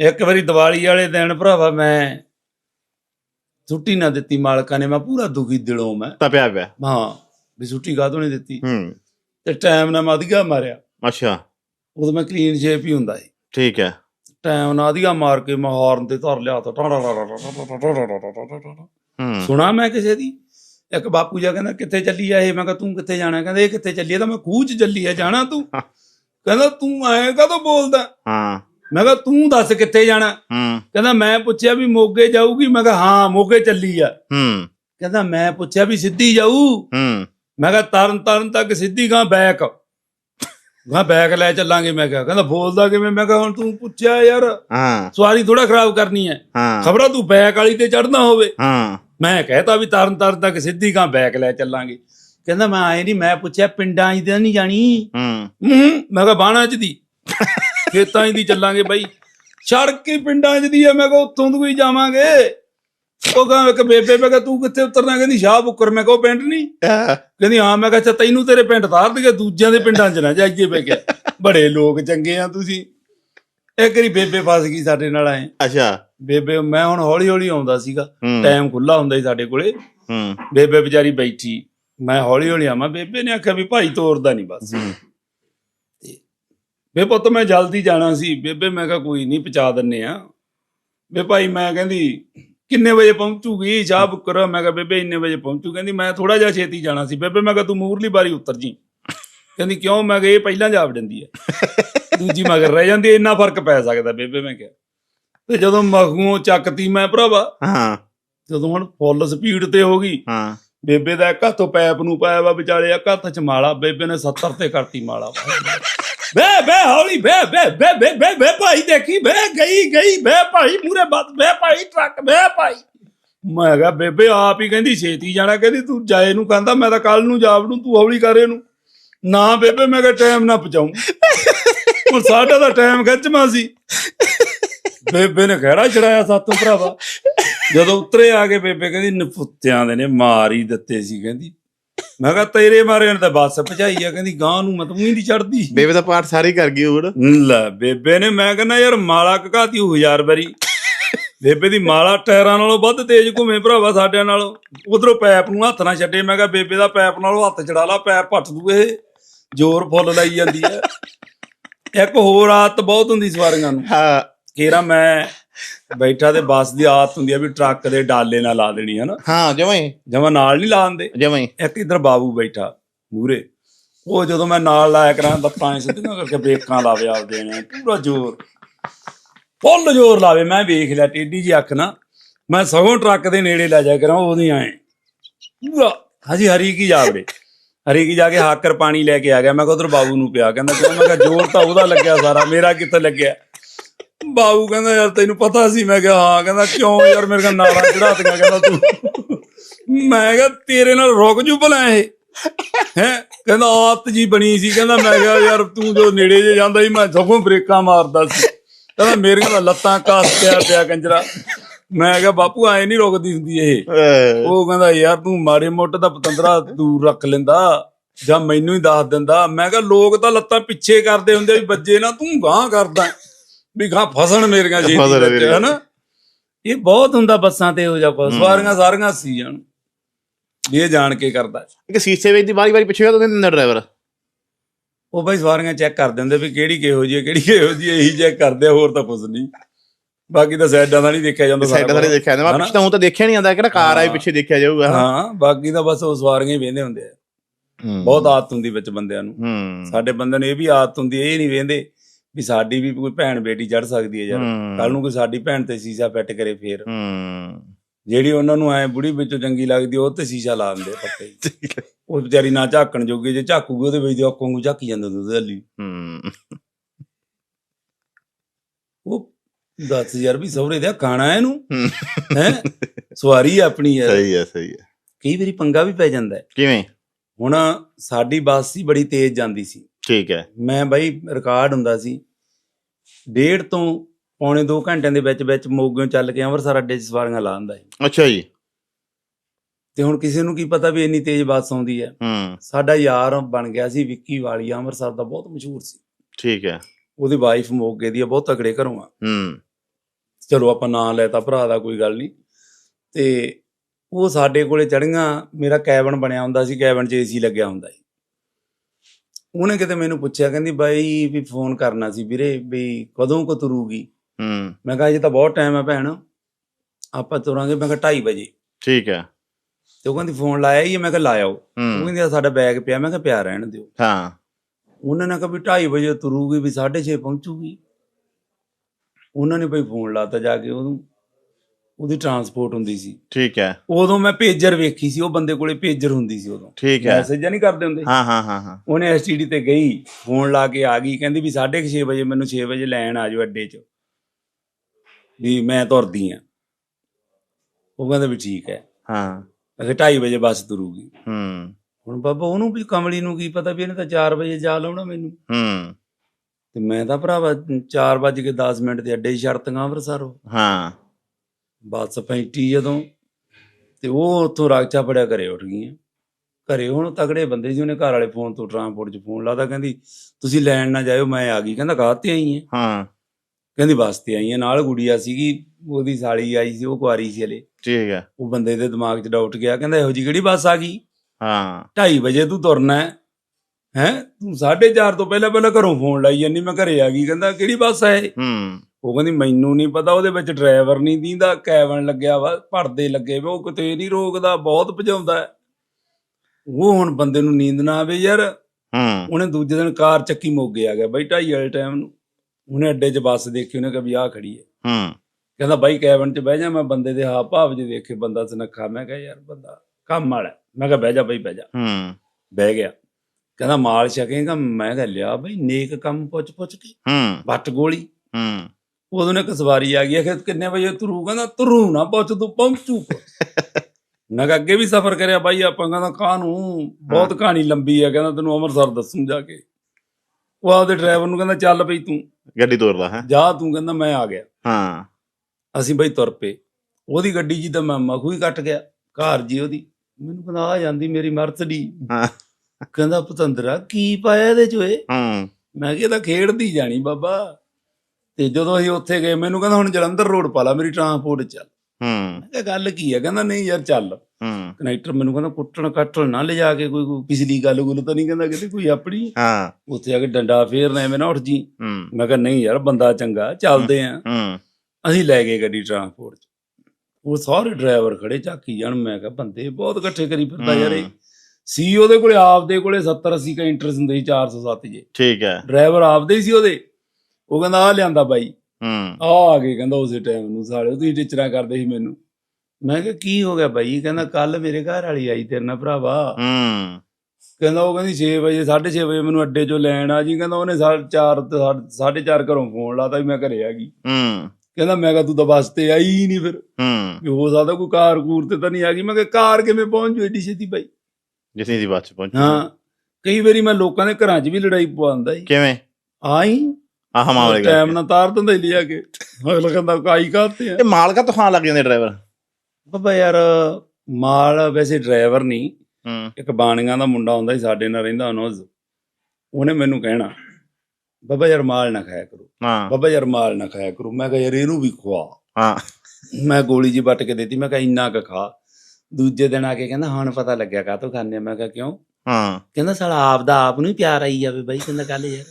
ਇੱਕ ਵਾਰੀ ਦੀਵਾਲੀ ਵਾਲੇ ਦਿਨ ਭਰਾਵਾ ਮੈਂ ਛੁੱਟੀ ਨਾ ਦਿੱਤੀ ਮਾਲਕਾਂ ਨੇ ਮੈਂ ਪੂਰਾ ਦੁਖੀ ਦਿਲੋਂ ਮੈਂ। ਤਾਂ ਪਿਆ ਹਾਂ ਵੀ ਛੁੱਟੀ ਕਾਹਤੋਂ ਨਹੀਂ ਦਿੱਤੀ। ਹੂੰ। ਤੇ ਟਾਈਮ ਨਾਲ ਮੈਂ ਅਧਿਕਾ ਮਾਰਿਆ। ਅੱਛਾ। ਉਦੋਂ ਮੈਂ ਕਲੀਨ ਸ਼ੇਪ ਹੀ ਹੁੰਦਾ ਸੀ। ਠੀਕ ਹੈ। ਟਾਈਮ ਨਾਲ ਅਧਿਕਾ ਮਾਰ ਕੇ ਮੈਂ ਹਾਰਨ ਤੇ ਧਰ ਲਿਆ ਤਾਂ ਹੂੰ। ਸੁਣਾ ਮੈਂ ਕਿਸੇ ਦੀ? ਇੱਕ ਬਾਪੂ ਜੀ ਕਹਿੰਦਾ ਕਿੱਥੇ ਚੱਲੀ ਆ ਇਹ? ਮੈਂ ਕਿਹਾ ਤੂੰ ਕਿੱਥੇ ਜਾਣਾ? ਕਹਿੰਦਾ ਇਹ ਕਿੱਥੇ ਚੱਲੀ ਆ? ਤਾਂ ਮੈਂ ਖੂਹ 'ਚ ਚੱਲੀ ਆ ਜਾਣਾ ਤੂੰ? ਕਹਿੰਦਾ ਤੂੰ ਐਂ ਕਾਹਤੋਂ ਬੋਲਦਾ? ਹਾਂ। ਮੈਂ ਕਿਹਾ ਤੂੰ ਦੱਸ ਕਿੱਥੇ ਜਾਣਾ? ਹੂੰ। ਕਹਿੰਦਾ ਮੈਂ ਪੁੱਛਿਆ ਵੀ ਮੋਗੇ ਜਾਊਗੀ? ਮੈਂ ਕਿਹਾ ਹਾਂ ਮੋਗੇ ਚੱਲੀ ਆ। ਹੂੰ। ਕਹਿੰਦਾ ਮੈਂ ਪੁੱਛਿਆ ਵੀ ਸਿੱਧੀ ਜਾਊ? ਹੂੰ। ਮੈਂ ਕਿਹਾ ਤਰਨ ਤਰਨ ਤੱਕ ਸਿੱਧੀ ਗਾਂ ਬੈਕ। ਗਾਂ ਬੈਕ ਲੈ ਚੱਲਾਂਗੇ। ਮੈਂ ਕਿਹਾ ਕਹਿੰਦਾ ਬੋਲਦਾ ਕਿਵੇਂ? ਮੈਂ ਕਿਹਾ ਹੁਣ ਤੂੰ ਪੁੱਛਿਆ ਯਾਰ ਹਾਂ। ਸਵਾਰੀ ਥੋੜਾ ਖਰਾਬ ਕਰਨੀ ਹੈ। ਖਬਰਾਂ ਤੂੰ ਬੈਕ ਵਾਲੀ ਤੇ ਚੜਨਾ ਹੋਵੇ। ਹਾਂ। ਮੈਂ ਕਹਿਤਾ ਵੀ ਤਰਨ ਤਰਨ ਤੱਕ ਸਿੱਧੀ ਗਾਂ ਬੈਕ ਲੈ ਚੱਲਾਂਗੇ। ਕਹਿੰਦਾ ਮੈਂ ਆਏ ਨਹੀਂ ਮੈਂ ਪੁੱਛਿਆ ਪਿੰਡਾਂ 'ਚ ਤਾਂ ਨਹੀਂ ਜਾਣੀ? ਹੂੰ ਮੈਂ ਕਿਹਾ ਬਾਣਾ 'ਚ ਦੀ। ਖੇਤਾਂ 'ਚ ਦੀ ਚੱਲਾਂਗੇ ਬਾਈ। ਸੜਕ ਹੀ ਪਿੰਡਾਂ 'ਚ ਦੀ ਆ ਮੈਂ ਕਿਹਾ ਉੱਥੋਂ ਤੋਂ ਹੀ ਜਾਵਾਂਗੇ। ਉਹ ਕਹਿੰਦਾ ਇੱਕ ਬੇਬੇ ਮੈਂ ਕਿਹਾ ਤੂੰ ਕਿੱਥੇ ਉਤਰਨਾ? ਕਹਿੰਦੀ ਸ਼ਾਹ ਬੁੱਕਰ। ਮੈਂ ਕਿਹਾ ਉਹ ਪਿੰਡ ਨਹੀਂ ਕਹਿੰਦੀ ਹਾਂ ਮੈਂ ਕਿਹਾ ਅੱਛਾ ਤੈਨੂੰ ਤੇਰੇ ਪਿੰਡ ਤਾਰ ਦਈਏ ਦੂਜਿਆਂ ਦੇ ਪਿੰਡਾਂ 'ਚ ਨਾ ਜਾਈਏ ਮੈਂ ਕਿਹਾ ਬੜੇ ਲੋਕ ਚੰਗੇ ਆ ਤੁਸੀਂ। ਇੱਕ ਵਾਰੀ ਬੇਬੇ ਫਸ ਗਈ ਸਾਡੇ ਨਾਲ ਆਏ ਅੱਛਾ। ਬੇਬੇ ਮੈਂ ਹੁਣ ਹੌਲੀ ਹੌਲੀ ਆਉਂਦਾ ਸੀਗਾ। ਟਾਈਮ ਖੁੱਲਾ ਹੁੰਦਾ ਸੀ ਸਾਡੇ ਕੋਲੇ। ਹੂੰ। ਬੇਬੇ ਵਿਚਾਰੀ ਬੈਠੀ। ਮੈਂ ਹੌਲੀ ਹੌਲੀ ਆਵਾਂ। ਬੇਬੇ ਨੇ ਆਖਿਆ ਵੀ ਭਾਈ ਤੋਰਦਾ ਨਹੀਂ ਬਸ। ਬੇ ਪੁੱਤ ਮੈਂ ਜਲਦੀ ਜਾਣਾ ਸੀ। ਬੇਬੇ ਮੈਂ ਕਿਹਾ ਕੋਈ ਨਹੀਂ ਪਹੁੰਚਾ ਦਿੰਨੇ ਆ। ਬੇ ਭਾਈ ਮੈਂ ਕਹਿੰਦੀ ਕਿੰਨੇ ਵਜੇ ਪਹੁੰਚੂਗੀ? ਚਾਹ ਬੁੱਕਰ ਮੈਂ ਕਿਹਾ ਬੇਬੇ ਇੰਨੇ ਵਜੇ ਪਹੁੰਚੂ। ਕਹਿੰਦੀ ਮੈਂ ਥੋੜਾ ਜਿਹਾ ਛੇਤੀ ਜਾਣਾ ਸੀ। ਬੇਬੇ ਮੈਂ ਕਿਹਾ ਤੂੰ ਮੂਰਲੀ ਬਾਰੀ ਉਤਰ ਜੀ। ਕਹਿੰਦੀ ਕਿਉਂ? ਮੈਂ ਕਿਹਾ ਇਹ ਪਹਿਲਾਂ ਜਾ ਵੜਦੀ ਹੈ ਦੂਜੀ ਮਗਰ ਰਹਿ ਜਾਂਦੀ ਇੰਨਾ ਫ਼ਰਕ ਪੈ ਸਕਦਾ ਬੇਬੇ ਮੈਂ ਕਿਹਾ। ਤੇ ਜਦੋਂ ਮਖੂੋਂ ਚੱਕਤੀ ਮੈਂ ਭਰਾਵਾ ਹਾਂ। ਜਦੋਂ ਹੁਣ ਫੁੱਲ ਸਪੀਡ ਤੇ ਹੋ ਗਈ ਹਾਂ। ਬੇਬੇ ਦਾ ਇੱਕ ਹੱਥੋਂ ਪੈਪ ਨੂੰ ਪਾਇਆ ਵਾ ਵਿਚਾਲੇ ਇੱਕ ਹੱਥ ਚ ਮਾਲਾ ਬੇਬੇ ਨੇ 70 ਤੇ ਕਰਤੀ ਮਾਲਾ। ਬੇ ਬੇ ਹੌਲੀ ਬੇ ਬੇ ਬੇ ਬੇ ਬੇ ਬੇ ਭਾਈ ਦੇਖੀ ਬੇ ਗਈ ਗਈ ਬੇ ਭਾਈ ਮੂਰੇ ਬੱਤ ਬੇ ਭਾਈ ਟਰੱਕ ਬੇ ਭਾਈ। ਮੈਂ ਕਿਹਾ, ਬੇਬੇ ਆਪ ਹੀ ਕਹਿੰਦੀ, ਛੇਤੀ ਜਾਣਾ, ਕਹਿੰਦੀ, ਤੂੰ ਜਾਏ ਨੂੰ ਕਹਿੰਦਾ, ਮੈਂ ਤਾਂ ਕੱਲ ਨੂੰ ਜਾਵ ਨੂੰ, ਤੂੰ ਹੌਲੀ ਕਰ ਇਹਨੂੰ। ਨਾ ਬੇਬੇ, ਮੈਂ ਕਿਹਾ ਟਾਈਮ ਨਾ ਪਹੁੰਚਾਉਂ ਹੁਣ ਸਾਡਾ ਤਾਂ ਟਾਈਮ ਖਿੱਚਮਾ ਸੀ। ਬੇਬੇ ਨੇ ਖਹਿੜਾ ਛੜਾਇਆ ਸਾਤੋਂ ਭਰਾਵਾ। ਜਦੋਂ ਉਤਰੇ ਆ ਕੇ ਬੇਬੇ ਕਹਿੰਦੀ, ਨਪੁੱਤਿਆਂ ਦੇ ਨੇ ਮਾਰ ਹੀ ਦਿੱਤੇ ਸੀ, ਕਹਿੰਦੀ। ਮੈਂ ਕਿਹਾ ਤੇਰੇ ਮਾਰੇ ਨੇ ਤਾਂ ਬੱਸ ਭਜਾਈ ਆ ਕਹਿੰਦੀ ਗਾਂ ਨੂੰ ਮੈਂ ਤਾਂ ਹੀ ਨਹੀਂ ਚੜਦੀ ਬੇਬੇ ਦਾ ਪਾਠ ਸਾਰੀ ਕਰ ਗਈ ਹੋਰ ਲੈ ਬੇਬੇ ਨੇ ਮੈਂ ਕਹਿੰਦਾ ਯਾਰ ਮਾਲਾ ਘਕਾਤੀ ਹੋ ਹਜ਼ਾਰ ਵਾਰੀ। ਬੇਬੇ ਦੀ ਮਾਲਾ ਟਾਇਰਾਂ ਨਾਲੋਂ ਵੱਧ ਤੇਜ਼ ਘੁੰਮੇ ਭਰਾਵਾ ਸਾਡਿਆਂ ਨਾਲੋਂ। ਉਧਰੋਂ ਪੈਪ ਨੂੰ ਹੱਥ ਨਾ ਛੱਡੇ ਮੈਂ ਕਿਹਾ ਬੇਬੇ ਦਾ ਪੈਪ ਨਾਲੋਂ ਹੱਥ ਚੜਾ ਲਾ ਪੈਪ ਪੱਟ ਦੂ ਇਹ। ਜ਼ੋਰ ਫੁੱਲ ਲਾਈ ਜਾਂਦੀ ਹੈ। ਇੱਕ ਹੋਰ ਆਦਤ ਬਹੁਤ ਹੁੰਦੀ ਸਵਾਰੀਆਂ ਨੂੰ। ਹਾਂ। ਕੇਰਾ ਮੈਂ ਬੈਠਾ ਤੇ ਬੱਸ ਦੀ ਆਦਤ ਹੁੰਦੀ ਆ ਵੀ ਟਰੱਕ ਦੇ ਡਾਲੇ ਨਾਲ ਲਾ ਦੇਣੀ ਹਨਾ? ਹਾਂ ਜਮਾਂ ਹੀ। ਜਮਾ ਨਾਲ ਨਹੀਂ ਲਾਉਂਦੇ ਜਮਾਂ ਹੀ। ਇੱਕ ਇਧਰ ਬਾਬੂ ਬੈਠਾ ਮੂਰੇ ਉਹ ਜਦੋਂ ਮੈਂ ਨਾਲ ਲਾਇਆ ਕਰਾਂ ਲੱਤਾਂ ਐਂ ਸਿੱਧੀਆਂ ਕਰਕੇ ਬ੍ਰੇਕਾਂ ਲਾਵੇ ਆਪਦੇ ਨੇ ਪੂਰਾ ਜ਼ੋਰ। ਫੁੱਲ ਜ਼ੋਰ ਲਾਵੇ। ਮੈਂ ਵੇਖ ਲਿਆ ਟੇਢੀ ਜੀ ਅੱਖ ਨਾ। ਮੈਂ ਸਗੋਂ ਟਰੱਕ ਦੇ ਨੇੜੇ ਲੈ ਜਾ ਕਰਾਂ ਉਹਦੀ ਐਂ। ਪੂਰਾ ਹਜੀ ਹਰੀ ਕੀ ਜਾਵੜੇ ਹਰੀ ਕੀ ਜਾ ਕੇ ਹਾਕਰ ਪਾਣੀ ਲੈ ਕੇ ਆ ਗਿਆ। ਮੈਂ ਕਿਹਾ ਉਧਰ ਬਾਬੂ ਨੂੰ ਪਿਆ। ਕਹਿੰਦਾ ਕਿਉਂ ਮੈਂ ਕਿਹਾ ਜ਼ੋਰ ਤਾਂ ਉਹਦਾ ਲੱਗਿਆ ਸਾਰਾ ਮੇਰਾ ਕਿੱਥੇ ਲੱਗਿਆ? ਬਾਬੂ ਕਹਿੰਦਾ ਯਾਰ ਤੈਨੂੰ ਪਤਾ ਸੀ? ਮੈਂ ਕਿਹਾ ਹਾਂ। ਕਹਿੰਦਾ ਕਿਉਂ ਯਾਰ ਮੇਰੇ ਕੋਲ ਨਾਲਾਂ ਚੜਾਤੀਆਂ ਕਹਿੰਦਾ ਤੂੰ ਮੈਂ ਕਿਹਾ ਤੇਰੇ ਨਾਲ ਰੁਕ ਜੂ ਭਲਾ ਇਹ। ਹੈ? ਕਹਿੰਦਾ ਆਦਤ ਜੀ ਬਣੀ ਸੀ। ਕਹਿੰਦਾ ਮੈਂ ਕਿਹਾ ਯਾਰ ਤੂੰ ਜੋ ਨੇੜੇ ਜੇ ਜਾਂਦਾ ਸੀ ਮੈਂ ਸਗੋਂ ਬ੍ਰੇਕਾਂ ਮਾਰਦਾ ਸੀ। ਕਹਿੰਦਾ ਮੇਰੀਆਂ ਤਾਂ ਲੱਤਾਂ ਕੱਸ ਪਿਆ ਪਿਆ ਕੰਜਰਾ। ਮੈਂ ਕਿਹਾ ਬਾਪੂ ਐ ਨਹੀਂ ਰੁਕਦੀ ਹੁੰਦੀ ਇਹ। ਉਹ ਕਹਿੰਦਾ ਯਾਰ ਤੂੰ ਮਾੜੇ ਮੋਟੇ ਦਾ ਪਤੰਦਰਾ ਦੂਰ ਰੱਖ ਲੈਂਦਾ ਜਾਂ ਮੈਨੂੰ ਹੀ ਦੱਸ ਦਿੰਦਾ। ਮੈਂ ਕਿਹਾ ਲੋਕ ਤਾਂ ਲੱਤਾਂ ਪਿੱਛੇ ਕਰਦੇ ਹੁੰਦੇ ਵੀ ਵੱਜੇ ਨਾ ਤੂੰ ਗਾਂ ਕਰਦਾ? ਵੀ ਗਾਂ ਫਸਣ ਮੇਰੀਆਂ ਜੀ ਫਸਣ ਮੇਰੀਆਂ। ਹਨਾ ਇਹ ਬਹੁਤ ਹੁੰਦਾ ਬੱਸਾਂ ਤੇ ਹੋ ਜਾ ਕੁਛ। ਸਵਾਰੀਆਂ ਸਾਰੀਆਂ ਸੀ ਜਾਣ ਵੀ ਇਹ ਜਾਣ ਕੇ ਕਰਦਾ ਇੱਕ ਸੀਸੇ ਵਿੱਚ ਦੀ ਵਾਰੀ ਵਾਰੀ ਪਿੱਛੇ ਗਿਆ ਤਾਂ ਦਿੰਦਾ ਡਰਾਈਵਰ ਉਹ ਬਈ ਸਵਾਰੀਆਂ ਚੈੱਕ ਕਰ ਦਿੰਦੇ ਵੀ ਕਿਹੜੀ ਕਿਹੋ ਜੀ ਹੈ ਕਿਹੜੀ ਕਿਹੋ ਜੀ ਹੈ ਇਹੀ ਚੈੱਕ ਕਰਦੇ ਆ, ਹੋਰ ਤਾਂ ਕੁਝ ਨਹੀਂ ਬਾਕੀ ਤਾਂ ਸਾਈਡਾਂ ਦਾ ਨਹੀਂ ਦੇਖਿਆ ਜਾਂਦਾ ਸਾਰਾ ਸਾਈਡ ਸਾਰੇ ਕੁਛ। ਦੇਖਿਆ ਜਾਂਦਾ ਹਨਾ? ਪਿੱਛੇ ਤਾਂ ਉਹ ਤਾਂ ਦੇਖਿਆ ਨਹੀਂ ਜਾਂਦਾ ਕਿਹੜਾ ਕਾਰ ਆਈ ਹਾਂ। ਪਿੱਛੇ ਦੇਖਿਆ ਜਾਊਗਾ ਹਨਾ? ਹਾਂ ਬਾਕੀ ਤਾਂ ਬਸ ਉਹ ਸਵਾਰੀਆਂ ਹੀ ਵੇਂਦੇ ਹੁੰਦੇ ਆ ਹੂੰ। ਬਹੁਤ ਆਦਤ ਹੁੰਦੀ ਵਿੱਚ ਬੰਦਿਆਂ ਨੂੰ ਹੂੰ ਸਾਡੇ ਬੰਦੇ ਨੂੰ ਇਹ ਵੀ ਆਦਤ ਹੁੰਦੀ ਹੈ ਇਹ ਨਹੀਂ ਵੇਂਦੇ ਵੀ ਸਾਡੀ ਵੀ ਕੋਈ ਭੈਣ ਬੇਟੀ ਚੜ ਸਕਦੀ ਹੈ ਯਾਰ। ਕੱਲ ਨੂੰ ਕੋਈ ਸਾਡੀ ਭੈਣ ਤੇ ਸ਼ੀਸ਼ਾ ਫਿੱਟ ਕਰੇ ਫੇਰ। ਜਿਹੜੀ ਉਹਨਾਂ ਨੂੰ ਐ ਬੁੜੀ ਵਿੱਚੋਂ ਚੰਗੀ ਲੱਗਦੀ ਉਹ ਤੇ ਸ਼ੀਸ਼ਾ ਲਾ ਦਿੰਦੇ ਪੱਕੇ। ਉਹ ਵਿਚਾਰੀ ਨਾ ਝਾਕਣ ਜੋਗੀ ਜੇ ਝਾਕੂਗੀ ਉਹਦੇ ਵਿੱਚ ਦੀ ਅੱਖੋਂ ਨੂੰ ਝਾਕੀ ਜਾਂਦਾ ਉਹਦੇ ਹਲੀ ਹੂੰ। ਉਹ ਦੱਸ ਯਾਰ ਵੀ ਸਹੁਰੇ ਦਾ ਖਾਣਾ ਇਹਨੂੰ? ਹੂੰ। ਹੈ? ਸਵਾਰੀ ਆਪਣੀ ਯਾਰ। ਸਹੀ ਹੈ ਸਹੀ ਹੈ। ਕਈ ਵਾਰੀ ਪੰਗਾ ਵੀ ਪੈ ਜਾਂਦਾ ਹੈ। ਕਿਵੇਂ? ਹੁਣ ਸਾਡੀ ਬੱਸ ਸੀ ਬੜੀ ਤੇਜ਼ ਜਾਂਦੀ ਸੀ। ਠੀਕ ਹੈ। ਮੈਂ ਬਾਈ ਰਿਕਾਰਡ ਹੁੰਦਾ ਸੀ। ਡੇਢ ਤੋਂ ਪੌਣੇ 2 ਘੰਟਿਆਂ ਦੇ ਵਿੱਚ ਵਿੱਚ ਮੋਗਿਓਂ ਚੱਲ ਕੇ ਅੰਮ੍ਰਿਤਸਰ ਅੱਡੇ 'ਚ ਸਵਾਰੀਆਂ ਲਾ ਦਿੰਦਾ ਸੀ। ਅੱਛਾ ਜੀ। ਤੇ ਹੁਣ ਕਿਸੇ ਨੂੰ ਕੀ ਪਤਾ ਵੀ ਇੰਨੀ ਤੇਜ਼ ਬੱਸ ਆਉਂਦੀ ਹੈ। ਹੂੰ। ਸਾਡਾ ਯਾਰ ਬਣ ਗਿਆ ਸੀ ਵਿੱਕੀ ਵਾਲੀ ਅੰਮ੍ਰਿਤਸਰ ਦਾ ਬਹੁਤ ਮਸ਼ਹੂਰ ਸੀ। ਠੀਕ ਹੈ। ਉਹਦੀ ਵਾਈਫ ਮੋਗੇ ਦੀ ਆ ਬਹੁਤ ਤਕੜੇ ਘਰੋਂ ਆ। ਹੂੰ। ਚਲੋ ਆਪਾਂ ਨਾਂ ਲੈਤਾ ਭਰਾ ਦਾ ਕੋਈ ਗੱਲ ਨਹੀਂ ਤੇ ਉਹ ਸਾਡੇ ਕੋਲੇ ਚੜੀਆਂ ਮੇਰਾ ਕੈਬਨ ਬਣਿਆ ਹੁੰਦਾ ਸੀ ਕੈਬਨ 'ਚ ਏਸੀ ਲੱਗਿਆ ਹੁੰਦਾ ਸੀ। ਉਹਨੇ ਕਿਤੇ ਮੈਨੂੰ ਪੁੱਛਿਆ ਕਹਿੰਦੀ ਬਾਈ ਵੀ ਫੋਨ ਕਰਨਾ ਸੀ ਵੀਰੇ ਵੀ ਕਦੋਂ ਕੋ ਤੁਰੂਗੀ? ਹੂੰ। ਮੈਂ ਕਿਹਾ ਅਜੇ ਤਾਂ ਬਹੁਤ ਟਾਈਮ ਹੈ ਭੈਣ। ਆਪਾਂ ਤੁਰਾਂਗੇ ਮੈਂ ਕਿਹਾ 2:30 ਵਜੇ। ਠੀਕ ਹੈ। ਤੇ ਉਹ ਕਹਿੰਦੀ ਫੋਨ ਲਾਇਆ ਹੀ? ਮੈਂ ਕਿਹਾ ਲਾਇਓ। ਉਹ ਕਹਿੰਦੀ ਸਾਡਾ ਬੈਗ ਪਿਆ ਮੈਂ ਕਿਹਾ ਪਿਆ ਰਹਿਣ ਦਿਓ। ਹਾਂ। ਉਹਨਾਂ ਨੇ ਕਿਹਾ ਵੀ 2:30 ਵਜੇ ਤੁਰੂਗੀ ਵੀ 6:30 ਪਹੁੰਚੂਗੀ। ਉਹਨਾਂ ਨੇ ਬਈ ਫੋਨ ਲਾਤਾ ਜਾ ਕੇ ਉਹਨੂੰ। ਉਹਦੀ ਟਰਾਂਸਪੋਰਟ ਹੁੰਦੀ ਸੀ। ਠੀਕ ਹੈ। ਉਦੋਂ ਮੈਂ ਪੇਜਰ ਵੇਖੀ ਸੀ ਉਹ ਬੰਦੇ ਕੋਲੇ ਪੇਜਰ ਹੁੰਦੀ ਸੀ ਉਦੋਂ। ਠੀਕ ਹੈ। ਮੈਸੇਜਾਂ ਨਹੀਂ ਕਰਦੇ ਹੁੰਦੇ? ਹਾਂ ਹਾਂ ਹਾਂ ਹਾਂ। ਉਹਨੇ ਐਸਟੀਡੀ ਤੇ ਗਈ ਫੋਨ ਲਾ ਕੇ ਆ ਗਈ ਕਹਿੰਦੀ ਵੀ 6:30 ਵਜੇ ਮੈਨੂੰ 6 ਵਜੇ ਲੈਣ ਆ ਜਾਓ ਅੱਡੇ 'ਚ। ਵੀ ਮੈਂ ਤੁਰਦੀ ਆ ਉਹ ਕਹਿੰਦਾ ਵੀ ਠੀਕ ਹੈ। ਹਾਂ। ਅਖੇ 2:30 ਵਜੇ ਬੱਸ ਤੁਰੂਗੀ। ਹੂੰ। ਹੁਣ ਬਾਬਾ ਉਹਨੂੰ ਵੀ ਕਮਲੀ ਨੂੰ ਕੀ ਪਤਾ ਵੀ ਇਹਨੇ ਤਾਂ 4 ਵਜੇ ਜਾ ਲਾਉਣਾ ਮੈਨੂੰ। ਹੂੰ। ਤੇ ਮੈਂ ਤਾਂ ਭਰਾਵਾ 4 ਵਜੇ ਕੇ 10 ਮਿੰਟ ਤੇ ਅੱਡੇ 'ਚ ਛੜਤੀਆਂ ਅੰਮ੍ਰਿਤਸਰੋਂ। ਹਾਂ। ਬੱਸ ਪੈਂਟੀ ਜਦੋਂ ਤੇ ਉਹ ਉੱਥੋਂ ਰਾਗਚਾ ਪੜਿਆ ਘਰੇ ਉੱਠ ਗਈਆਂ। ਘਰੇ ਹੁਣ ਤਗੜੇ ਬੰਦੇ ਸੀ ਉਹਨੇ ਘਰ ਵਾਲੇ ਫੋਨ ਤੋਂ ਟਰਾਂਸਪੋਰਟ 'ਚ ਫੋਨ ਲਾਦਾ ਕਹਿੰਦੀ ਤੁਸੀਂ ਲੈਣ ਨਾ ਜਾਇਓ ਮੈਂ ਆ ਗਈ। ਕਹਿੰਦਾ ਕਾਹ ਤੇ ਆਈ ਹੈ ਹਾਂ। ਕਹਿੰਦੀ ਬੱਸ ਤੇ ਆਈ ਹੈ ਨਾਲ ਗੁੜੀਆ ਸੀਗੀ ਉਹਦੀ ਸਾਲੀ ਆਈ ਸੀ ਉਹ ਕੁਆਰੀ ਸੀ ਹਲੇ। ਠੀਕ ਹੈ। ਉਹ ਬੰਦੇ ਦੇ ਦਿਮਾਗ 'ਚ ਡਾਊਟ ਗਿਆ ਕਹਿੰਦਾ ਇਹੋ ਜੀ ਕਿਹੜੀ ਬੱਸ ਆ ਗਈ? ਹਾਂ। 2:30 ਵਜੇ ਤੂੰ ਤੁਰਨਾ ਹੈ। ਹੈ? ਤੂੰ 4:30 ਤੋਂ ਪਹਿਲਾਂ ਪਹਿਲਾਂ ਘਰੋਂ ਫੋਨ ਲਾਈ ਜਾਂਦੀ ਮੈਂ ਘਰੇ ਆ ਗਈ। ਕਹਿੰਦਾ ਕਿਹੜੀ ਬੱਸ ਹੈ ਇਹ? ਹੂੰ। ਉਹ ਕਹਿੰਦੀ ਮੈਨੂੰ ਨਹੀਂ ਪਤਾ ਉਹਦੇ ਵਿੱਚ ਡਰਾਈਵਰ ਨਹੀਂ ਦੀਂਦਾ ਕੈਬਨ ਲੱਗਿਆ ਵਾ ਪਰਦੇ ਲੱਗੇ ਵੇ ਉਹ ਕਿਤੇ ਨਹੀਂ ਰੋਕਦਾ ਬਹੁਤ ਭਜਾਉਂਦਾ। ਉਹ ਹੁਣ ਬੰਦੇ ਨੂੰ ਨੀਂਦ ਨਾ ਆਵੇ ਯਾਰ। ਹੂੰ। ਉਹਨੇ ਦੂਜੇ ਦਿਨ ਕਾਰ ਚੱਕੀ ਮੋਗੇ ਆ ਗਿਆ ਬਾਈ ਢਾਈ ਵਾਲੇ ਟਾਈਮ ਨੂੰ। ਉਹਨੇ ਅੱਡੇ 'ਚ ਬੱਸ ਦੇਖੀ ਉਹਨੇ ਕਿਹਾ ਵੀ ਆਹ ਖੜੀ ਹੈ। ਹੂੰ। ਕਹਿੰਦਾ ਬਾਈ ਕੈਬਨ 'ਚ ਬਹਿ ਜਾ ਮੈਂ ਬੰਦੇ ਦੇ ਹਾਵ ਭਾਵ ਜੇ ਦੇਖੇ ਬੰਦਾ ਸੁਨੱਖਾ। ਮੈਂ ਕਿਹਾ ਯਾਰ ਬੰਦਾ ਕੰਮ ਵਾਲਾ। ਮੈਂ ਕਿਹਾ ਬਹਿ ਜਾ ਬਾਈ ਬਹਿ ਜਾ। ਹੂੰ। ਬਹਿ ਗਿਆ। ਕਹਿੰਦਾ ਮਾਲ ਛਕੇਗਾ ਮੈਂ ਕਿਹਾ ਲਿਆ ਬਾਈ ਨੇਕ ਕੰਮ ਪੁੱਛ ਪੁੱਛ ਕੇ। ਹੂੰ। ਵੱਟ ਗੋਲੀ। ਹੂੰ। ਉਦੋਂ ਇੱਕ ਸਵਾਰੀ ਆ ਗਈ ਕਿ ਕਿੰਨੇ ਵਜੇ ਤੁਰੂ? ਕਹਿੰਦਾ ਤੁਰੂ ਨਾ ਪਹੁੰਚ ਤੂੰ ਪਹੁੰਚੂ ਮੈਂ ਕਿਹਾ ਅੱਗੇ ਵੀ ਸਫ਼ਰ ਕਰਿਆ ਬਾਈ ਆਪਾਂ ਕਹਿੰਦਾ ਕਾਹਨੂੰ? ਬਹੁਤ ਕਹਾਣੀ ਲੰਬੀ ਹੈ ਕਹਿੰਦਾ ਤੈਨੂੰ ਅੰਮ੍ਰਿਤਸਰ ਦੱਸੂ ਜਾ ਕੇ। ਉਹ ਆਪਦੇ ਡਰਾਈਵਰ ਨੂੰ ਕਹਿੰਦਾ ਚੱਲ ਬਈ ਤੂੰ। ਗੱਡੀ ਤੋਰ ਲਾ ਹੈ। ਜਾ ਤੂੰ ਕਹਿੰਦਾ ਮੈਂ ਆ ਗਿਆ। ਹਾਂ। ਅਸੀਂ ਬਈ ਤੁਰ ਪਏ। ਉਹਦੀ ਗੱਡੀ ਜੀ ਤਾਂ ਮੈਂ ਮਖੂ ਹੀ ਕੱਟ ਗਿਆ ਘਰ ਜੀ ਉਹਦੀ। ਮੈਨੂੰ ਕਹਿੰਦਾ ਆ ਜਾਂਦੀ ਮੇਰੀ ਮਰਸਡੀ। ਹਾਂ। ਕਹਿੰਦਾ ਪਤੰਦਰਾ ਕੀ ਪਾਇਆ ਇਹਦੇ ਚ ਓਏ? ਹੂੰ। ਮੈਂ ਕਿਹਾ ਤਾਂ ਖੇਡਦੀ ਜਾਣੀ ਬਾਬਾ। ਤੇ ਜਦੋਂ ਅਸੀਂ ਉੱਥੇ ਗਏ ਮੈਨੂੰ ਕਹਿੰਦਾ ਹੁਣ ਜਲੰਧਰ ਰੋਡ ਪਾ ਲਾ ਮੇਰੀ ਟਰਾਂਸਪੋਰਟ ਚੱਲ। ਹੂੰ। ਮੈਂ ਕਿਹਾ ਗੱਲ ਕੀ ਹੈ ਕਹਿੰਦਾ ਨਹੀਂ ਯਾਰ ਚੱਲ। ਹੂੰ। ਕਨੈਕਟਰ ਮੈਨੂੰ ਕਹਿੰਦਾ ਕੁੱਟਣ ਕੱਟਣ ਨਾ ਲਿਜਾ ਕੇ ਕੋਈ ਕੋਈ ਪਿਛਲੀ ਗੱਲ ਗੁੱਲ ਤਾਂ ਨਹੀਂ ਕਹਿੰਦਾ ਕਿਤੇ ਕੋਈ ਆਪਣੀ? ਹਾਂ। ਉੱਥੇ ਆ ਕੇ ਡੰਡਾ ਫੇਰਨਾ ਐਵੇਂ ਨਾ ਉੱਠ ਜੀ। ਹੂੰ। ਮੈਂ ਕਿਹਾ ਨਹੀਂ ਯਾਰ ਬੰਦਾ ਚੰਗਾ ਚੱਲਦੇ ਆ। ਹੂੰ। ਅਸੀਂ ਲੈ ਗਏ ਗੱਡੀ ਟਰਾਂਸਪੋਰਟ 'ਚ। ਉਹ ਸਾਰੇ ਡਰਾਈਵਰ ਖੜੇ ਝਾਕੀ ਜਾਣ ਮੈਂ ਕਿਹਾ ਬੰਦੇ ਬਹੁਤ ਇਕੱਠੇ ਕਰੀ ਫਿਰਦਾ ਯਾਰ ਇਹ। ਸੀ ਉਹਦੇ ਕੋਲੇ ਆਪਦੇ ਕੋਲੇ 70 80 ਕੈਂਟਰਸ ਹੁੰਦੇ ਸੀ 407 ਜੇ। ਠੀਕ ਹੈ। ਡਰਾਈਵਰ ਆਪਦੇ ਸੀ ਉਹਦੇ। ਉਹ ਕਹਿੰਦਾ ਆ ਲਿਆਂਦਾ ਬਾਈ। ਹੂੰ। ਆ ਆ ਗਏ ਕਹਿੰਦਾ ਉਸੇ ਟਾਈਮ ਨੂੰ ਸਾਲੇ ਤੁਸੀਂ ਟੀਚਰਾਂ ਕਰਦੇ ਸੀ ਮੈਨੂੰ। ਮੈਂ ਕਿਹਾ ਕੀ ਹੋ ਗਿਆ ਬਾਈ? ਕਹਿੰਦਾ ਕੱਲ ਮੇਰੇ ਘਰ ਵਾਲੀ ਆਈ ਤੇਰੇ ਨਾਲ ਭਰਾਵਾ। ਹੂੰ। ਕਹਿੰਦਾ ਉਹ ਕਹਿੰਦੀ 6 ਵਜੇ 6:30 ਵਜੇ ਮੈਨੂੰ ਅੱਡੇ 'ਚੋਂ ਲੈਣ ਆ ਜੀ। ਕਹਿੰਦਾ ਉਹਨੇ 4 4:30 ਘਰੋਂ ਫੋਨ ਲਾਤਾ ਵੀ ਮੈਂ ਘਰੇ ਆ ਗਈ। ਹੂੰ। ਕਹਿੰਦਾ ਮੈਂ ਕਿਹਾ ਤੂੰ ਤਾਂ ਬੱਸ ਤੇ ਆਈ ਹੀ ਨਹੀਂ ਫਿਰ। ਹੂੰ। ਵੀ ਹੋ ਸਕਦਾ ਕੋਈ ਕਾਰ ਕੂਰ ਤੇ ਤਾਂ ਨਹੀਂ ਆ ਗਈ। ਮੈਂ ਕਿਹਾ ਕਾਰ ਕਿਵੇਂ ਪਹੁੰਚ ਜੂ ਏਡੀ ਛੇਤੀ ਬਾਈ? ਜਿਸਨੀ ਦੀ ਬਾਤ ਚ ਪਹੁੰਚੀ। ਹਾਂ। ਕਈ ਵਾਰੀ ਮੈਂ ਲੋਕਾਂ ਦੇ ਘਰਾਂ 'ਚ ਵੀ ਲੜਾਈ ਪਵਾਉਂਦਾ ਸੀ ਕਿਵੇਂ? ਆਈ। ਆਹ ਮਾਮਲੇ ਟਾਈਮ ਗੱਲ ਨਾਲ ਤਾਰ ਦਿੰਦਾ ਲਿਆ ਕੇ। ਅਗਲਾ ਕਹਿੰਦਾ ਕਾਈ ਕਾਤੇ ਆ। ਇਹ ਮਾਲ ਕਾ ਤੂਫਾਨ ਲੱਗ ਜਾਂਦੇ ਡਰਾਈਵਰ। ਬਾਬਾ ਯਾਰ ਮਾਲ ਵੈਸੇ ਡਰਾਈਵਰ ਨਹੀਂ। ਹੂੰ। ਇੱਕ ਬਾਣੀਆਂ ਦਾ ਮੁੰਡਾ ਹੁੰਦਾ ਸੀ ਸਾਡੇ ਨਾਲ ਰਹਿੰਦਾ ਅਨੋਜ਼। ਉਹਨੇ ਮੈਨੂੰ ਕਹਿਣਾ ਬਾਬਾ ਯਾਰ ਮਾਲ ਨਾ ਖਾਇਆ ਕਰੋ। ਹਾਂ। ਬਾਬਾ ਯਾਰ ਮਾਲ ਨਾ ਖਾਇਆ ਕਰੋ। ਮੈਂ ਕਿਹਾ ਯਾਰ ਇਹਨੂੰ ਵੀ ਖਵਾ। ਹਾਂ। ਮੈਂ ਗੋਲੀ ਜੀ ਵੱਟ ਕੇ ਦਿੱਤੀ ਮੈਂ ਕਿਹਾ ਇੰਨਾ ਕੁ ਖਾ। ਦੂਜੇ ਦਿਨ ਆ ਕੇ ਕਹਿੰਦਾ ਹੁਣ ਪਤਾ ਲੱਗਿਆ ਕਾਹਤੋਂ ਖਾਂਦੇ ਆ। ਮੈਂ ਕਿਹਾ ਕਿਉਂ? ਹਾਂ। ਕਹਿੰਦਾ ਸਾਲਾ ਆਪ ਦਾ ਆਪ ਨੂੰ ਹੀ ਪਿਆਰ ਆਈ ਜਾਵੇ ਬਾਈ ਕਹਿੰਦਾ ਕੱਲ ਯਾਰ।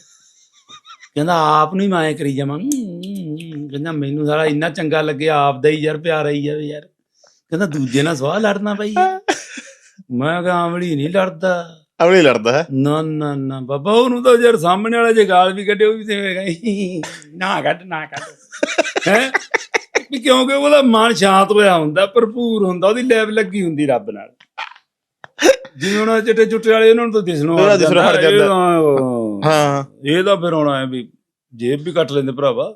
ਕਹਿੰਦਾ ਆਪ ਨੂੰ ਹੀ ਮਾਇਆ ਕਰੀ ਜਾਵਾਂ। ਕਹਿੰਦਾ ਮੈਨੂੰ ਸਾਲਾ ਇੰਨਾ ਚੰਗਾ ਲੱਗਿਆ ਆਪ ਦਾ ਹੀ ਯਾਰ ਪਿਆਰ ਆਈ ਜਾਵੇ ਯਾਰ। ਕਹਿੰਦਾ ਦੂਜੇ ਨਾਲ ਸਵਾਹ ਲੜਨਾ ਬਾਈ। ਮੈਂ ਕਿਹਾ ਆਮਲੀ ਨਹੀਂ ਲੜਦਾ। ਅਵਲੀ ਲੜਦਾ ਹੈ? ਨਾ ਨਾ ਨਾ। ਬਾਬਾ ਉਹਨੂੰ ਤਾਂ ਯਾਰ ਸਾਹਮਣੇ ਵਾਲਾ ਜੇ ਗਾਲ ਵੀ ਕੱਢੇ ਉਹ ਵੀ ਹੀ। ਨਾ ਕੱਢ ਨਾ ਕੱਢ। ਹੈ? ਕਿਉਂਕਿ ਉਹਦਾ ਮਨ ਸ਼ਾਂਤ ਹੋਇਆ ਹੁੰਦਾ ਭਰਪੂਰ ਹੁੰਦਾ ਉਹਦੀ ਲੈਬ ਲੱਗੀ ਹੁੰਦੀ ਰੱਬ ਨਾਲ। ਜਿਵੇਂ ਹੁਣ ਚਿੱਟੇ ਚੁੱਟੇ ਵਾਲੇ ਉਹਨਾਂ ਨੂੰ ਤਾਂ ਦਿਸਣੋਂ ਉਹਦਾ ਦਿਸਣੋਂ ਹਟ ਜਾਂਦਾ। ਹਾਂ। ਇਹ ਤਾਂ ਫਿਰ ਹੋਣਾ ਹੈ ਵੀ ਜੇਬ ਵੀ ਕੱਟ ਲੈਂਦੇ ਭਰਾਵਾ।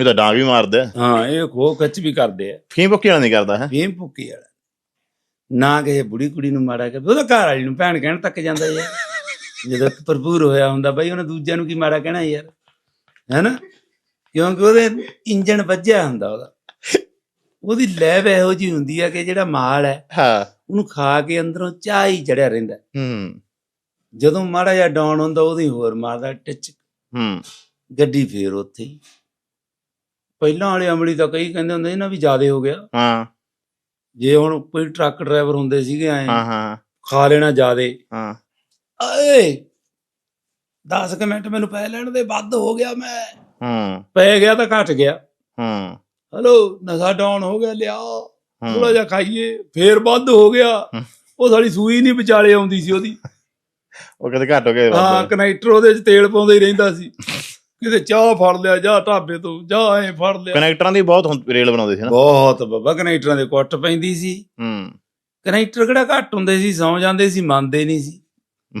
ਇਹ ਤਾਂ ਡਾਂ ਵੀ ਮਾਰਦਾ ਹੈ। ਹਾਂ ਇਹ ਖੋ ਖੱਚ ਵੀ ਕਰਦੇ ਆ। ਫੀਮ ਭੁੱਕੀ ਵਾਲਾ ਨਹੀਂ ਕਰਦਾ ਹੈ। ਫੇਮ ਭੁੱਕੀ ਵਾਲਾ। ਨਾ ਕਿਸੇ ਬੁੜੀ ਕੁੜੀ ਨੂੰ ਮਾੜਾ ਕਰ ਉਹਦਾ ਘਰ ਵਾਲੀ ਨੂੰ ਭੈਣ ਕਹਿਣ ਤੱਕ ਜਾਂਦਾ ਯਾਰ। ਜਦੋਂ ਭਰਪੂਰ ਹੋਇਆ ਹੁੰਦਾ ਬਈ ਉਹਨੇ ਦੂਜਿਆਂ ਨੂੰ ਕੀ ਮਾੜਾ ਕਹਿਣਾ ਯਾਰ? ਹੈਨਾ? ਕਿਉਂਕਿ ਉਹਦੇ ਇੰਜਣ ਵੱਜਿਆ ਹੁੰਦਾ ਉਹਦਾ। ਉਹਦੀ ਲੈਵ ਇਹੋ ਜੀ ਹੁੰਦੀ ਆ ਕਿ ਜਿਹੜਾ ਮਾਲ ਹੈ ਹਾਂ। ਉਹਨੂੰ ਖਾ ਕੇ ਅੰਦਰੋਂ ਚਾਹ ਹੀ ਚੜਿਆ ਰਹਿੰਦਾ ਹੂੰ। ਜਦੋਂ ਮਾੜਾ ਜਿਹਾ ਡਾਊਨ ਹੁੰਦਾ ਉਹਦੀ ਹੋਰ ਮਾਰਦਾ ਟਿਚ। ਹੂੰ। ਗੱਡੀ ਫੇਰ ਉੱਥੇ ਹੀ। ਪਹਿਲਾਂ ਵਾਲੇ ਅਮਲੀ ਤਾਂ ਕਈ ਕਹਿੰਦੇ ਹੁੰਦੇ ਸੀ ਨਾ ਵੀ ਜ਼ਿਆਦੇ ਹੋ ਗਿਆ। ਹਾਂ। ਜੇ ਹੁਣ ਕੋਈ ਟਰੱਕ ਡਰਾਈਵਰ ਹੁੰਦੇ ਸੀਗੇ ਐ ਹਾਂ ਹਾਂ। ਖਾ ਲੈਣਾ ਜ਼ਿਆਦੇ। ਹਾਂ। ਓਏ 10 ਕੁ ਮਿੰਟ ਮੈਨੂੰ ਪੈ ਲੈਣ ਦੇ ਵੱਧ ਹੋ ਗਿਆ ਮੈਂ। ਹੂੰ। ਪੈ ਗਿਆ ਤਾਂ ਘਟ ਗਿਆ। ਹੂੰ। ਹਲੋ ਨਸ਼ਾ ਡਾਊਨ ਹੋ ਗਿਆ ਲਿਆ। ਥੋੜਾ ਜਿਹਾ ਖਾਈਏ ਫੇਰ ਵੱਧ ਹੋ ਗਿਆ। ਉਹ ਸਾਡੀ ਸੂਈ ਨਹੀਂ ਵਿਚਾਲੇ ਆਉਂਦੀ ਸੀ ਉਹਦੀ। ਉਹ ਕਦੇ ਘੱਟ ਹੋ ਗਏ ਹਾਂ ਕਨੈਕਟਰ ਉਹਦੇ 'ਚ ਤੇਲ ਪਾਉਂਦਾ ਹੀ ਰਹਿੰਦਾ ਸੀ। ਕਿਤੇ ਚਾਹ ਫੜ ਲਿਆ ਜਾ ਢਾਬੇ ਤੋਂ ਜਾ ਐ ਫੜ ਲਿਆ। ਕਨੈਕਟਰਾਂ ਦੀ ਬਹੁਤ ਰੇਲ ਬਣਾਉਂਦੇ ਸੀ ਨਾ। ਬਹੁਤ ਬੱਬਾ ਕਨੈਕਟਰਾਂ ਦੇ ਕੁੱਟ ਪੈਂਦੀ ਸੀ। ਹੂੰ। ਕਨੈਕਟਰ ਕਿਹੜਾ ਘੱਟ ਹੁੰਦੇ ਸੀ ਸੌ ਜਾਂਦੇ ਸੀ ਮੰਨਦੇ ਨਹੀਂ ਸੀ।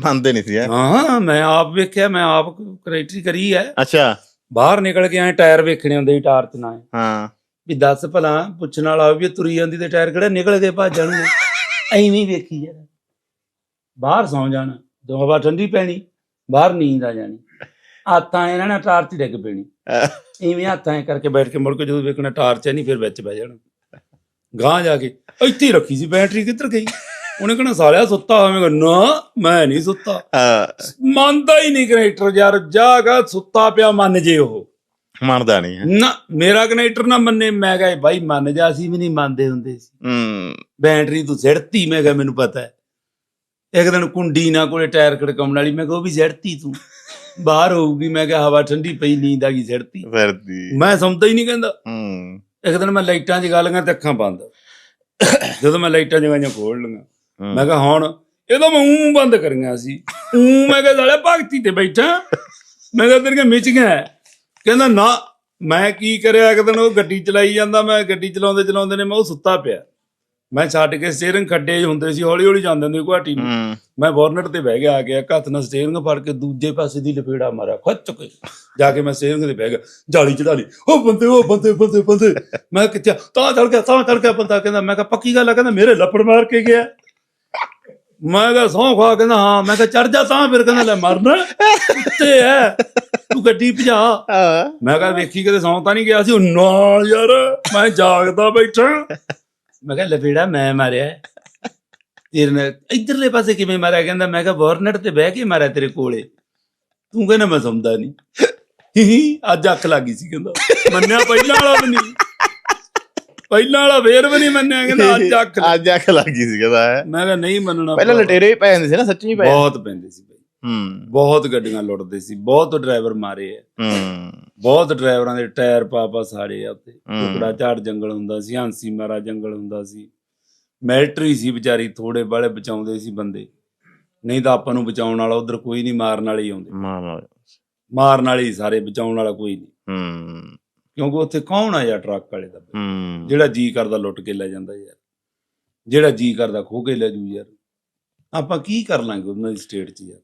ਮੰਨਦੇ ਨਹੀਂ ਸੀ ਹੈ? ਹਾਂ ਮੈਂ ਆਪ ਵੇਖਿਆ ਮੈਂ ਆਪ ਕਨੈਕਟਰੀ ਕਰੀ ਹੈ। ਅੱਛਾ। ਬਾਹਰ ਨਿਕਲ ਕੇ ਐ ਟਾਇਰ ਵੇਖਣੇ ਹੁੰਦੇ ਸੀ ਟਾਰਚ ਨਾਲ ਹਾਂ। ਵੀ ਦੱਸ ਭਲਾ ਪੁੱਛਣ ਵਾਲਾ ਵੀ ਤੁਰੀ ਜਾਂਦੀ ਤੇ ਟਾਇਰ ਕਿਹੜਾ ਨਿਕਲ ਕੇ ਭੱਜ ਜਾਣਗੇ। ਐਵੇਂ ਹੀ ਵੇਖੀ ਯਾਰ ਬਾਹਰ ਸੌ ਜਾਣਾ ਜਦੋਂ ਹਵਾ ਠੰਡੀ ਪੈਣੀ ਬਾਹਰ ਨੀਂਦ ਆ ਜਾਣੀ। ਹੱਥਾਂ ਇਹਨਾਂ ਨਾਲ ਟਾਰਚ ਡਿੱਗ ਪੈਣੀ। ਐਵੇਂ ਹੱਥਾਂ ਐ ਕਰਕੇ ਬੈਠ ਕੇ ਮੁੜ ਕੇ ਜਦੋਂ ਵੇਖਣਾ ਟਾਰਚ ਹੈ ਨਹੀਂ ਫਿਰ ਵਿੱਚ ਬਹਿ ਜਾਣਾ। ਗਾਂ ਜਾ ਕੇ ਇੱਥੇ ਹੀ ਰੱਖੀ ਸੀ ਬੈਟਰੀ ਕਿੱਧਰ ਗਈ? ਉਹਨੇ ਕਹਣਾ ਸਾਲਿਆ ਸੁੱਤਾ ਹੋਵੇਗਾ ਨਾ ਮੈਂ ਨਹੀਂ ਸੁੱਤਾ। ਮੰਨਦਾ ਹੀ ਨਹੀਂ ਕਨੈਕਟਰ ਯਾਰ ਜਾਗਾ ਸੁੱਤਾ ਪਿਆ ਮੰਨ ਜੇ ਉਹ। ਮੰਨਦਾ ਨਹੀਂ ਹੈ। ਨਾ ਮੇਰਾ ਕਨੈਕਟਰ ਨਾ ਮੰਨੇ ਮੈਂ ਕਿਹਾ ਬਾਈ ਮੰਨ ਜਾ ਸੀ ਵੀ ਨਹੀਂ ਮੰਨਦੇ ਹੁੰਦੇ ਸੀ। ਹੂੰ। ਬੈਟਰੀ ਤੂੰ ਸਿੜਤੀ ਮੈਂ ਕਿਹਾ ਮੈਨੂੰ ਪਤਾ ਹੈ। ਇੱਕ ਦਿਨ ਕੁੰਡੀ ਨਾ ਕੋਲੇ ਟਾਇਰ ਖੜਕਾਉਣ ਵਾਲੀ ਮੈਂ ਕਿਹਾ ਉਹ ਵੀ ਸਿੜਤੀ ਤੂੰ। ਬਾਹਰ ਹੋਊਗੀ ਮੈਂ ਕਿਹਾ ਹਵਾ ਠੰਡੀ ਪਈ ਨੀਂਦ ਆ ਗਈ ਸਿੜਤੀ। ਦੀ ਮੈਂ ਸਮਝਦਾ ਹੀ ਨਹੀਂ ਕਹਿੰਦਾ। ਹੂੰ। ਇੱਕ ਦਿਨ ਮੈਂ ਲਾਈਟਾਂ 'ਚ ਗਾਲੀਆਂ ਤੇ ਅੱਖਾਂ ਬੰਦ। ਜਦੋਂ ਮੈਂ ਲਾਈਟਾਂ ਜਗਾਈਆਂ ਖੋਲ ਲਈਆਂ। ਹੂੰ। ਮੈਂ ਕਿਹਾ ਹੁਣ ਇਹ ਤਾਂ ਮੈਂ ਊਂ ਬੰਦ ਕਰੀਆਂ ਸੀ। ਊਂ ਮੈਂ ਕਿਹਾ ਸਾਲੇ ਭਗਤੀ ਤੇ ਬੈਠਾ। ਮੈਂ ਕਿਹਾ ਤੇਰੀਆਂ ਮਿਚ ਗਿਆ ਕਹਿੰਦਾ ਨਾ ਮੈਂ ਕੀ ਕਰਿਆ? ਇੱਕ ਦਿਨ ਉਹ ਗੱਡੀ ਚਲਾਈ ਜਾਂਦਾ ਮੈਂ ਗੱਡੀ ਚਲਾਉਂਦੇ ਚਲਾਉਂਦੇ ਨੇ ਮੈਂ ਉਹ ਸੁੱਤਾ ਪਿਆ। ਮੈਂ ਛੱਡ ਕੇ ਸਟੀਅਰਿੰਗ ਖੱਡੇ ਹੁੰਦੇ ਸੀ ਹੌਲੀ ਹੌਲੀ ਜਾਂਦੇ ਹੁੰਦੇ ਗੁਹਾਟੀ ਨੂੰ। ਮੈਂ ਬੋਰਨਟ ਤੇ ਬਹਿ ਗਿਆ ਆ ਇੱਕ ਹੱਥ ਨਾਲ ਸਟੀਅਰਿੰਗ ਫੜ ਕੇ ਦੂਜੇ ਪਾਸੇ ਦੀ ਲਪੇੜਾ ਮਾਰਿਆ ਖੱਚ ਕੇ। ਜਾ ਕੇ ਮੈਂ ਸਟੀਅਰਿੰਗ ਤੇ ਬਹਿ ਗਿਆ ਜਾਲੀ ਚੜਾ ਲਈ ਉਹ ਬੰਦੇ ਉਹ ਬੰਦੇ ਬੰਦੇ ਬੰਦੇ। ਮੈਂ ਕਿਹਾ ਤਾਂ ਚੜ ਗਿਆ ਤਾਂ ਚੜ ਗਿਆ ਬੰਦਾ ਕਹਿੰਦਾ ਮੈਂ ਕਿਹਾ ਪੱਕੀ ਗੱਲ ਆ? ਕਹਿੰਦਾ ਮੇਰੇ ਲੱਪੜ ਮਾਰ ਕੇ ਗਿਆ। ਮੈਂ ਕਿਹਾ ਸੌਂ ਖਾ ਕਹਿੰਦਾ ਹਾਂ। ਮੈਂ ਕਿਹਾ ਚੜ ਜਾ ਤਾਂ ਫਿਰ ਕਹਿੰਦਾ ਲੈ ਮਰਨਾ। ਉੱਤੇ ਐ ਤੂੰ ਗੱਡੀ ਭਜਾ। ਮੈਂ ਕਿਹਾ ਵੇਖੀ ਕਿਤੇ ਸੌਂ ਤਾਂ ਨਹੀਂ ਗਿਆ ਸੀ? ਨਾਲ ਯਾਰ ਮੈਂ ਜਾਗਦਾ ਬੈਠਾ। ਮੈਂ ਕਿਹਾ ਲਪੇੜਾ ਮੈਂ ਮਾਰਿਆ। ਤੇਰੇ ਨੇ ਇਧਰਲੇ ਪਾਸੇ ਕਿਵੇਂ ਮਾਰਿਆ? ਕਹਿੰਦਾ ਮੈਂ ਕਿਹਾ ਬੋਰਨਟ ਤੇ ਬਹਿ ਕੇ ਮਾਰਿਆ ਤੇਰੇ ਕੋਲੇ। ਤੂੰ ਕਹਿੰਦਾ ਮੈਂ ਸਮਝਦਾ ਨਹੀਂ। ਹੀ ਅੱਜ ਅੱਖ ਲੱਗੀ ਸੀ ਕਹਿੰਦਾ। ਮੰਨਿਆ ਪਹਿਲਾਂ ਵਾਲਾ ਵੀ ਨਹੀਂ। ਪਹਿਲਾਂ ਵਾਲਾ ਫੇਰ ਵੀ ਨਹੀਂ ਮੰਨਿਆ ਕਹਿੰਦਾ ਅੱਜ ਅੱਖ। ਅੱਜ ਅੱਖ ਲੱਗੀ ਸੀ ਕਹਿੰਦਾ ਹੈ। ਮੈਂ ਕਿਹਾ ਨਹੀਂ ਮੰਨਣਾ ਪਹਿਲਾਂ। ਲਟੇਰੇ ਪੈ ਜਾਂਦੇ ਸੀ ਨਾ ਸੱਚੀ ਪੈ ਬਹੁਤ ਪੈਂਦੇ ਸੀ ਬਈ। ਹੂੰ। ਬਹੁਤ ਗੱਡੀਆਂ ਲੁੱਟਦੇ ਸੀ ਬਹੁਤ ਡਰਾਈਵਰ ਮਾਰੇ ਆ। ਹੂੰ। ਬਹੁਤ ਡਰਾਈਵਰਾਂ ਦੇ ਟਾਇਰ ਪਾ ਪਾ ਸਾੜੇ ਆ ਉੱਤੇ। ਟੁਕੜਾ ਝਾੜ ਜੰਗਲ ਹੁੰਦਾ ਸੀ ਹਾਂਸੀ ਮਾਰਾ ਜੰਗਲ ਹੁੰਦਾ ਸੀ। ਮਿਲਟਰੀ ਸੀ ਵਿਚਾਰੀ ਥੋੜੇ ਬਾਲੇ ਬਚਾਉਂਦੇ ਸੀ ਬੰਦੇ। ਨਹੀਂ ਤਾਂ ਆਪਾਂ ਨੂੰ ਬਚਾਉਣ ਵਾਲਾ ਉਧਰ ਕੋਈ ਨਹੀਂ ਮਾਰਨ ਵਾਲੇ ਹੀ ਆਉਂਦੇ। ਮਾਂ ਮਾਂ ਮਾਰਨ ਵਾਲੇ ਸਾਰੇ ਬਚਾਉਣ ਵਾਲਾ ਕੋਈ ਨਹੀਂ। ਹੂੰ। ਕਿਉਂਕਿ ਉੱਥੇ ਕੌਣ ਆ ਯਾਰ ਟਰੱਕ ਵਾਲੇ ਦਾ ਜਿਹੜਾ ਜੀ ਕਰਦਾ ਲੁੱਟ ਕੇ ਲੈ ਜਾਂਦਾ ਯਾਰ। ਜਿਹੜਾ ਜੀ ਕਰਦਾ ਖੋ ਕੇ ਲੈ ਜੂ ਯਾਰ। ਆਪਾਂ ਕੀ ਕਰ ਲਾਂਗੇ ਉਹਨਾਂ ਦੀ ਸਟੇਟ 'ਚ ਯਾਰ?